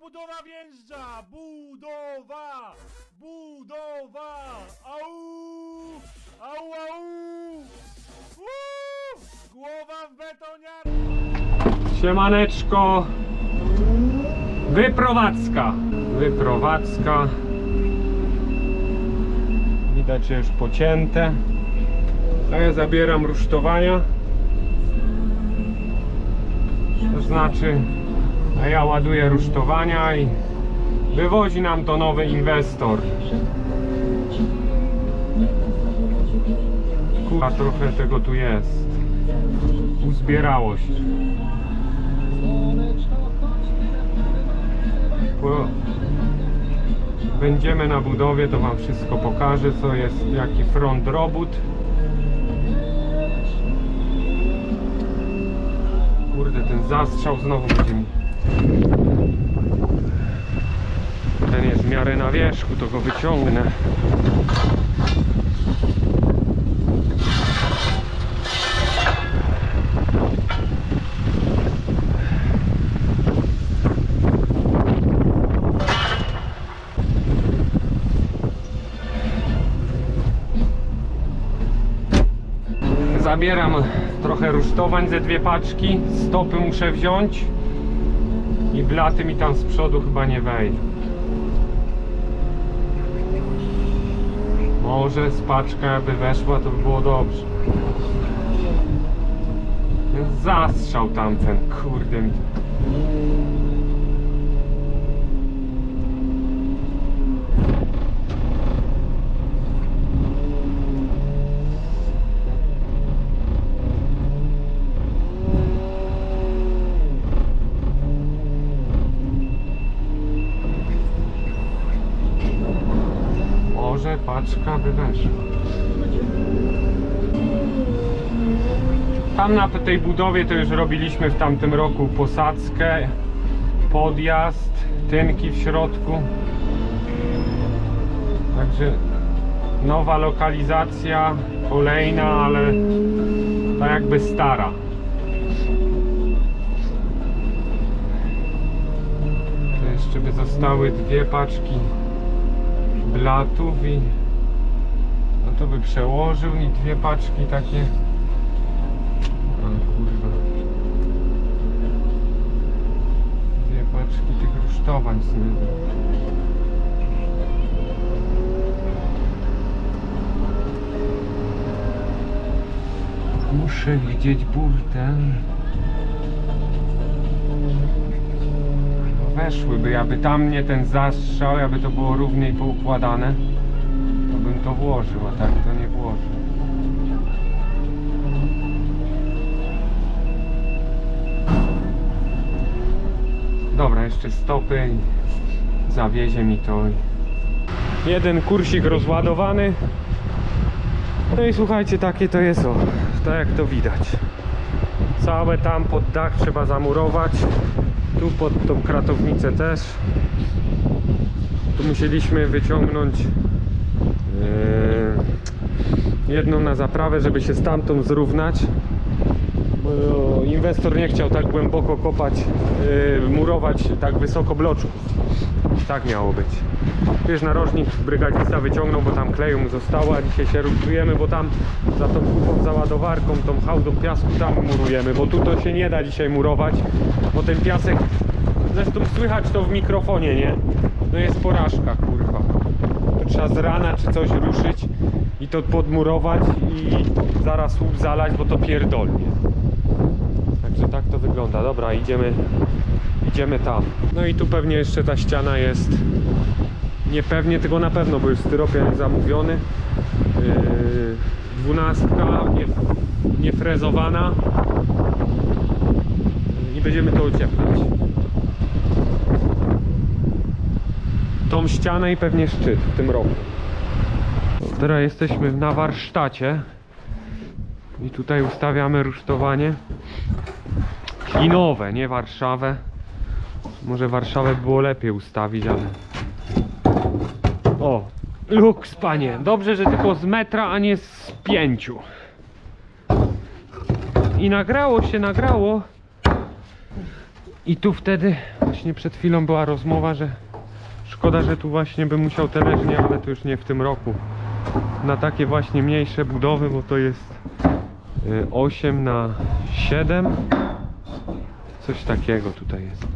budowa wjeżdża! Budowa! Budowa! Au! Au, au! Głowa w betonie! Siemaneczko! Wyprowadzka! Wyprowadzka. Widać, że już pocięte. A ja zabieram rusztowania. To znaczy, a ja ładuję rusztowania i wywozi nam to nowy inwestor. Kurwa, trochę tego tu jest. Uzbierało się. Po... Będziemy na budowie, to wam wszystko pokażę, co jest, jaki front robót. Kurde, ten zastrzał znowu będzie mi. Ten jest w miarę na wierzchu, to go wyciągnę. Zabieram trochę rusztowań ze dwie paczki. Stopy muszę wziąć. I blaty mi tam z przodu chyba nie wejdą. Może z paczka jakby weszła, to by było dobrze. Zastrzał tamten, kurde mi. Może by weszła. Tam na tej budowie to już robiliśmy w tamtym roku posadzkę, podjazd, tynki w środku. Także nowa lokalizacja, kolejna, ale tak jakby stara. To jeszcze by zostały dwie paczki blatów i no to by przełożył mi dwie paczki takie. O kurwa. Dwie paczki tych rusztowań w sumie muszę widzieć burtę weszłyby, aby tam nie ten zastrzał, aby to było równiej poukładane, to włożył, a tak to nie włożę. Dobra, jeszcze stopy zawiezie mi to. Jeden kursik rozładowany. No i słuchajcie, takie to jest o, tak jak to widać. Całe tam pod dach trzeba zamurować. Tu pod tą kratownicę też. Tu musieliśmy wyciągnąć jedną na zaprawę, żeby się stamtąd zrównać. Bo inwestor nie chciał tak głęboko kopać, yy, murować tak wysoko bloczków. Tak miało być. Wiesz, narożnik brygadzista wyciągnął, bo tam kleju mu zostało, a dzisiaj się ruszujemy, bo tam za tą kupą załadowarką, tą hałdą piasku tam murujemy, bo tu to się nie da dzisiaj murować, bo ten piasek, zresztą słychać to w mikrofonie, nie? No jest porażka, kurwa. Trzeba z rana czy coś ruszyć i to podmurować i zaraz łup zalać, bo to pierdolnie. Także tak to wygląda. Dobra, idziemy, idziemy tam. No i tu pewnie jeszcze ta ściana jest niepewnie, tylko na pewno, bo już styropian zamówiony. Yy, dwunastka, nie, niefrezowana. I będziemy to ocieplać. Tą ścianę i pewnie szczyt w tym roku. Teraz jesteśmy na warsztacie. I tutaj ustawiamy rusztowanie. Klinowe, nie Warszawę. Może Warszawę było lepiej ustawić, ale o, luks panie. Dobrze, że tylko z metra, a nie z pięciu. I nagrało się, nagrało. I tu wtedy właśnie przed chwilą była rozmowa, że szkoda, że tu właśnie bym musiał te leżnie, ale to już nie w tym roku. Na takie właśnie mniejsze budowy, bo to jest y, 8 na 7 Coś takiego tutaj jest.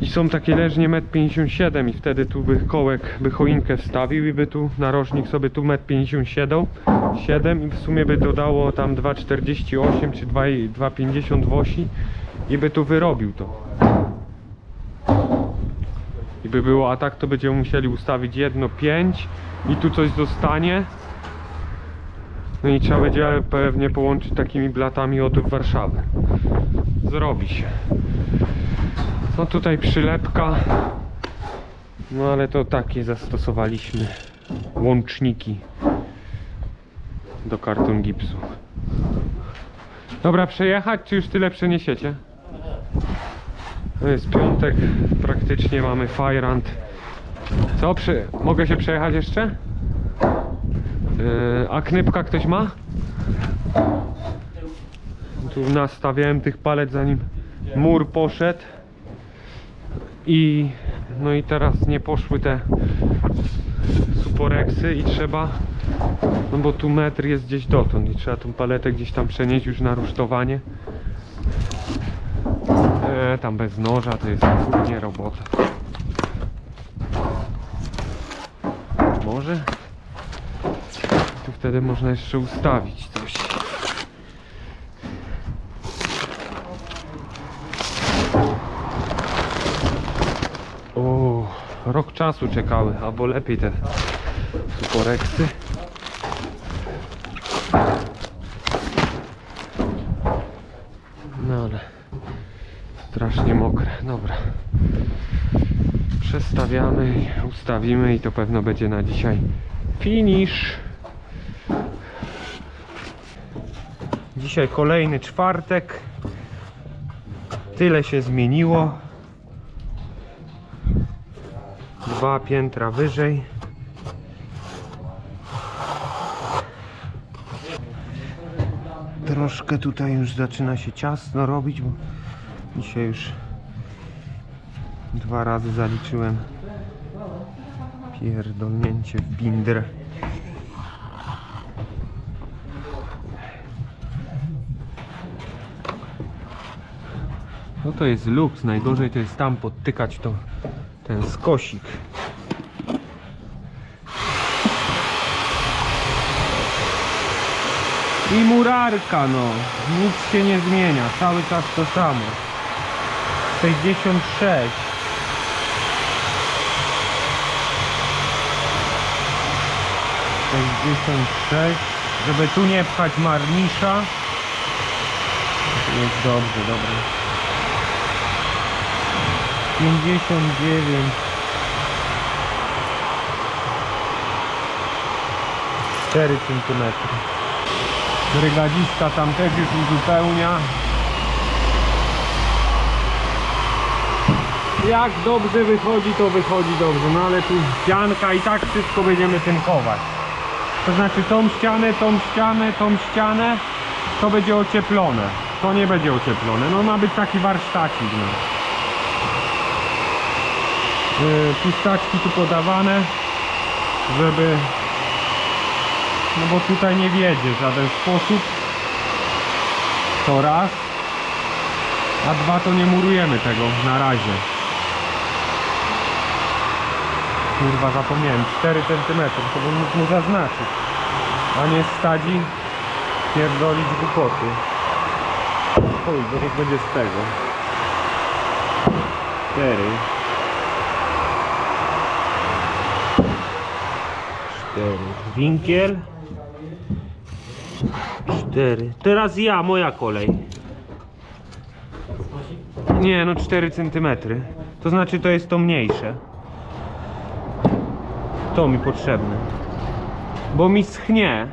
I są takie leżnie 1,57 m i wtedy tu by kołek by choinkę wstawił i by tu narożnik sobie tu 1,57 m 7 i w sumie by dodało tam 2,48 czy 2 2,50 wosi i by tu wyrobił to. By było, a tak to będziemy musieli ustawić jedno 5 i tu coś zostanie. No i trzeba będzie pewnie połączyć takimi blatami od Warszawy. Zrobi się. No tutaj przylepka. No ale to takie zastosowaliśmy łączniki do karton gipsu. Dobra, przejechać czy już tyle przeniesiecie? To jest piątek, praktycznie mamy fajrant. Co? Przy... Mogę się przejechać jeszcze? Yy, a knypka ktoś ma? Tu nastawiałem tych palet zanim mur poszedł. I no i teraz nie poszły te suporeksy i trzeba no bo tu metr jest gdzieś dotąd i trzeba tą paletę gdzieś tam przenieść już na rusztowanie. Tam bez noża to jest nie robota. Może? Tu wtedy można jeszcze ustawić coś. O, rok czasu czekały, albo lepiej te suporeksy. No ale strasznie mokre, dobra. Przestawiamy, ustawimy i to pewno będzie na dzisiaj finish. Dzisiaj kolejny czwartek. Tyle się zmieniło. Dwa piętra wyżej. Troszkę tutaj już zaczyna się ciasno robić, bo dzisiaj już dwa razy zaliczyłem pierdolnięcie w bindrę. No to jest luks, najgorzej to jest tam podtykać to ten skosik. I murarka no, nic się nie zmienia, cały czas to samo. 66 66 Żeby tu nie pchać marnisza. Jest dobrze, dobrze 59 4 cm Brygadzista tam też już uzupełnia Jak dobrze wychodzi to wychodzi dobrze. No ale tu ścianka i tak wszystko będziemy tynkować. To znaczy tą ścianę, tą ścianę, tą ścianę To będzie ocieplone. To nie będzie ocieplone. No ma być taki warsztacik no. Yy, Pustaczki tu podawane Żeby no bo tutaj nie wiedzie w żaden sposób. To raz. A dwa to nie murujemy tego na razie kurwa zapomniałem. 4 cm to bym mógł mu zaznaczyć. A nie stadzi pierdolić głupoty. Chuj, bo niech będzie z tego. 4 4 winkiel. 4 teraz ja, moja kolej. Nie no 4 cm to znaczy to jest to mniejsze to mi potrzebne. Bo mi schnie.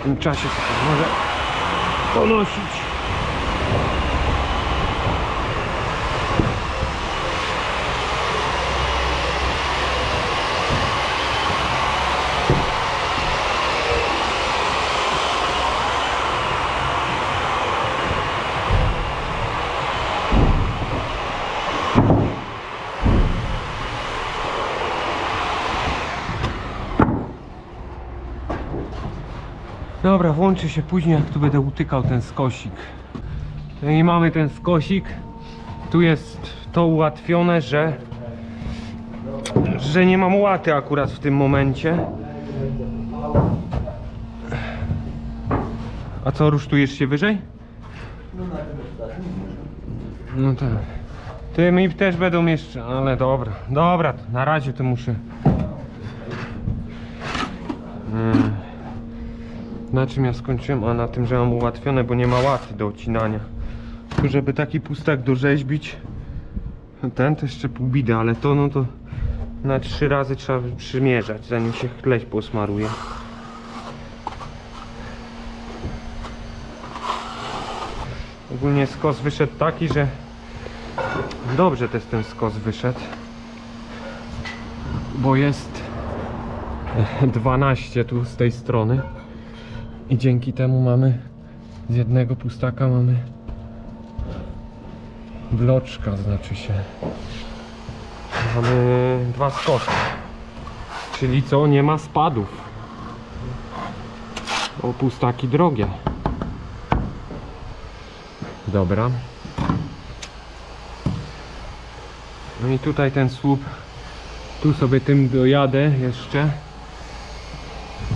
W tym czasie może ponosić Dobra, włączy się później, jak tu będę utykał ten skosik. No i mamy ten skosik. Tu jest to ułatwione, że że nie mam łaty akurat w tym momencie. A co, rusztujesz się wyżej? No tak. Ty mi też będą jeszcze, ale dobra. Dobra, na razie to muszę. Hmm. Na czym ja skończyłem? A na tym, że mam ułatwione, bo nie ma łaty do odcinania. Tu, żeby taki pustak dorzeźbić. Ten to jeszcze pół ale to no to na trzy razy trzeba przymierzać, zanim się chleś posmaruje. Ogólnie skos wyszedł taki, że dobrze też ten skos wyszedł. Bo jest 12 tu z tej strony. I dzięki temu mamy z jednego pustaka mamy bloczka znaczy się. Mamy dwa skosy. Czyli co? Nie ma spadów. O pustaki drogie. Dobra. No i tutaj ten słup. Tu sobie tym dojadę jeszcze.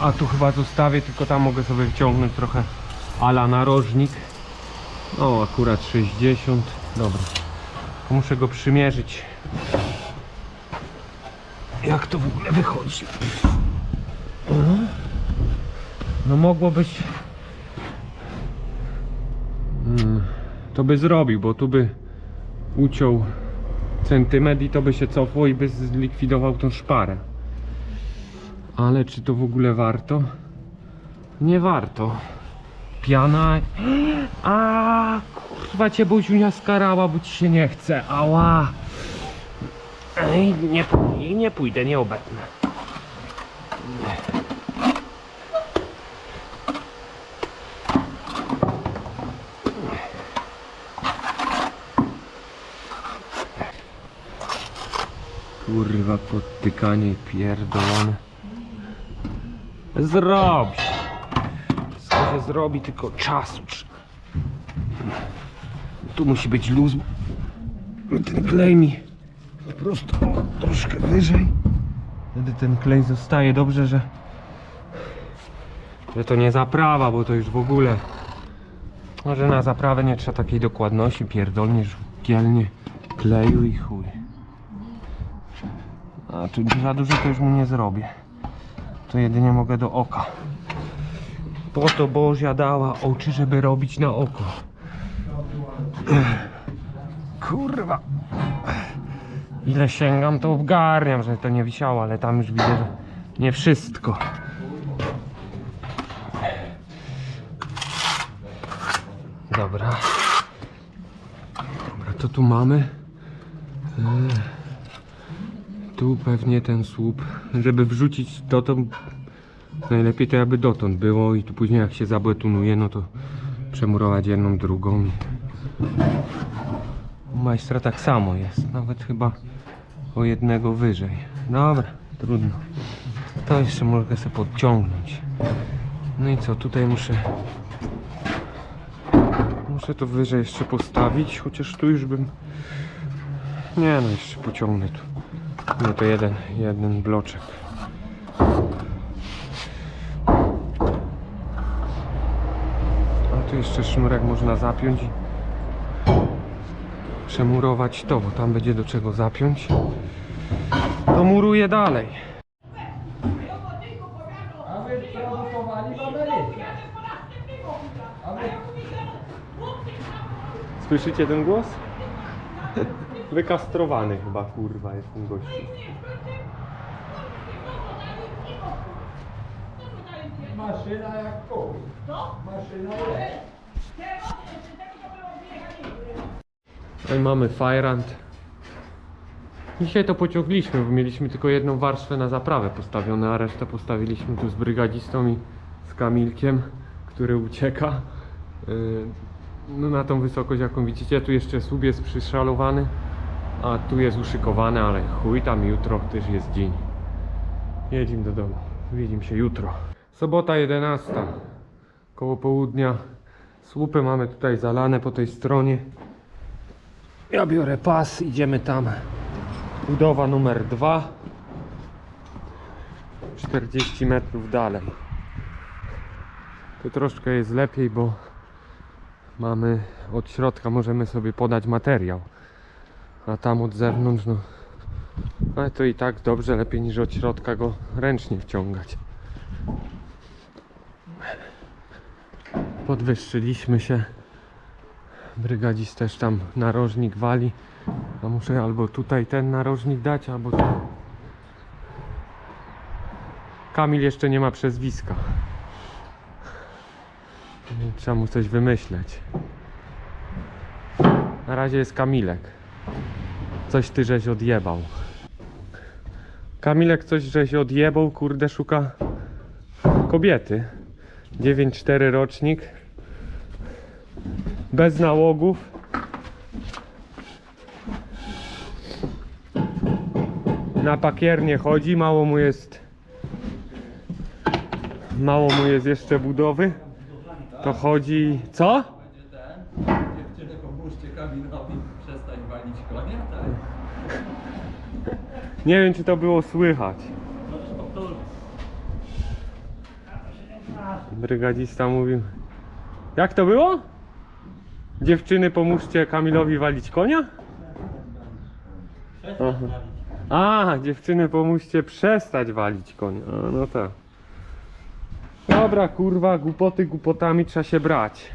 A tu chyba zostawię, tylko tam mogę sobie wyciągnąć trochę ala narożnik. O, akurat 60. Dobra. Muszę go przymierzyć. Jak to w ogóle wychodzi? No mogło być. Mm, To by zrobił, bo tu by uciął centymetr i to by się cofło i by zlikwidował tą szparę. Ale czy to w ogóle warto? Nie warto. Piana. A kurwa cię Boziunia skarała, bo ci się nie chce. Ała. Ej, nie, nie pójdę, nie obetnę. Kurwa, podtykanie pierdolone. Zrobi. Wszystko się zrobi, tylko czasu trzeba. Tu musi być luz. Ten klej mi po prostu troszkę wyżej. Wtedy ten klej zostaje dobrze, że że to nie zaprawa, bo to już w ogóle może na zaprawę nie trzeba takiej dokładności, pierdolnie, żółkielnie kleju i chuj. A tu za dużo to już mu nie zrobię. To jedynie mogę do oka. Po to Bożia dała oczy, żeby robić na oko. Kurwa. Ile sięgam, to ogarniam, że to nie wisiało, ale tam już widzę, że nie wszystko. Dobra. Dobra, to tu mamy. Eee, Tu pewnie ten słup, żeby wrzucić dotąd, najlepiej to jakby dotąd było i tu później jak się zabetonuje, no to przemurować jedną, drugą. U majstra tak samo jest, nawet chyba o jednego wyżej. Dobra, trudno. To jeszcze mogę sobie podciągnąć. No i co, tutaj muszę Muszę to wyżej jeszcze postawić, chociaż tu już bym... Nie no, jeszcze pociągnę tu. No to jeden, jeden bloczek. A tu jeszcze sznurek można zapiąć i przemurować to, bo tam będzie do czego zapiąć. To muruję dalej. A produkowali w Ameryce. A. Słyszycie ten głos? Wykastrowany chyba kurwa jest ten gościu. Maszyna jak koń. Maszyna jest. No i mamy Fajrant. Dzisiaj to pociągliśmy, bo mieliśmy tylko jedną warstwę na zaprawę postawione, a resztę postawiliśmy tu z brygadzistą i z Kamilkiem, który ucieka. Yy, No na tą wysokość jaką widzicie, tu jeszcze słup jest przyszalowany, a tu jest uszykowany, ale chuj tam jutro też jest dzień. Jedziemy do domu. Widzimy się jutro. Sobota 11. koło południa. Słupy mamy tutaj zalane po tej stronie. Ja biorę pas, idziemy tam. Budowa numer 2. 40 metrów dalej. Tu troszkę jest lepiej, bo mamy od środka możemy sobie podać materiał. A tam od zewnątrz, no. Ale to i tak dobrze, lepiej niż od środka go ręcznie wciągać. Podwyższyliśmy się. Brygadzis też tam narożnik wali. A muszę albo tutaj ten narożnik dać, albo ten. Kamil jeszcze nie ma przezwiska. Trzeba mu coś wymyśleć. Na razie jest Kamilek. Coś ty żeś odjebał. Kamilek coś żeś odjebał, kurde, szuka kobiety. 9-4 rocznik. Bez nałogów. Na pakiernie chodzi, mało mu jest. Mało mu jest jeszcze budowy. To chodzi. Co? Będzie ten. Dziewczyny pomóżcie Kamilowi przestać walić konia, tak? Nie wiem, czy to było słychać. Brygadzista mówił. Jak to było? Dziewczyny, pomóżcie Kamilowi walić konia? Aha. A, dziewczyny, pomóżcie przestać walić konia. A, no tak. Dobra, kurwa, głupoty głupotami trzeba się brać.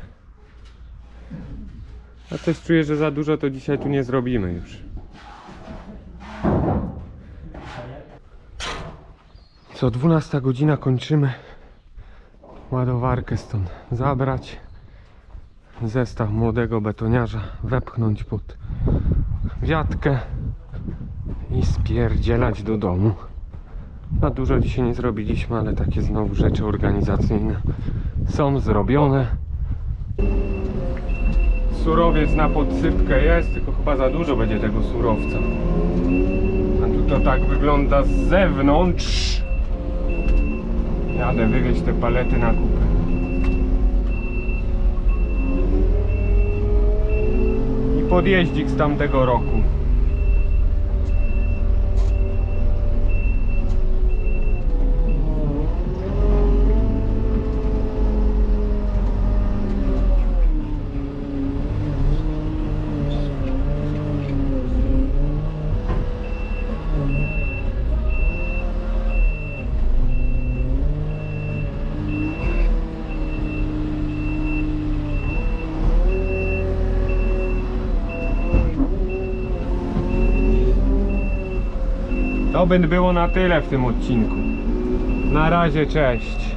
Ja też czuję, że za dużo to dzisiaj tu nie zrobimy już. Co 12 godzina kończymy ładowarkę stąd zabrać. Zestaw młodego betoniarza wepchnąć pod wiatkę i spierdzielać do domu. Na dużo dzisiaj nie zrobiliśmy, ale takie znowu rzeczy organizacyjne są zrobione. Surowiec na podsypkę jest, tylko chyba za dużo będzie tego surowca. A tu to tak wygląda z zewnątrz. Jadę wywieźć te palety na kupę. I podjeździk z tamtego roku. By było na tyle w tym odcinku. Na razie, cześć.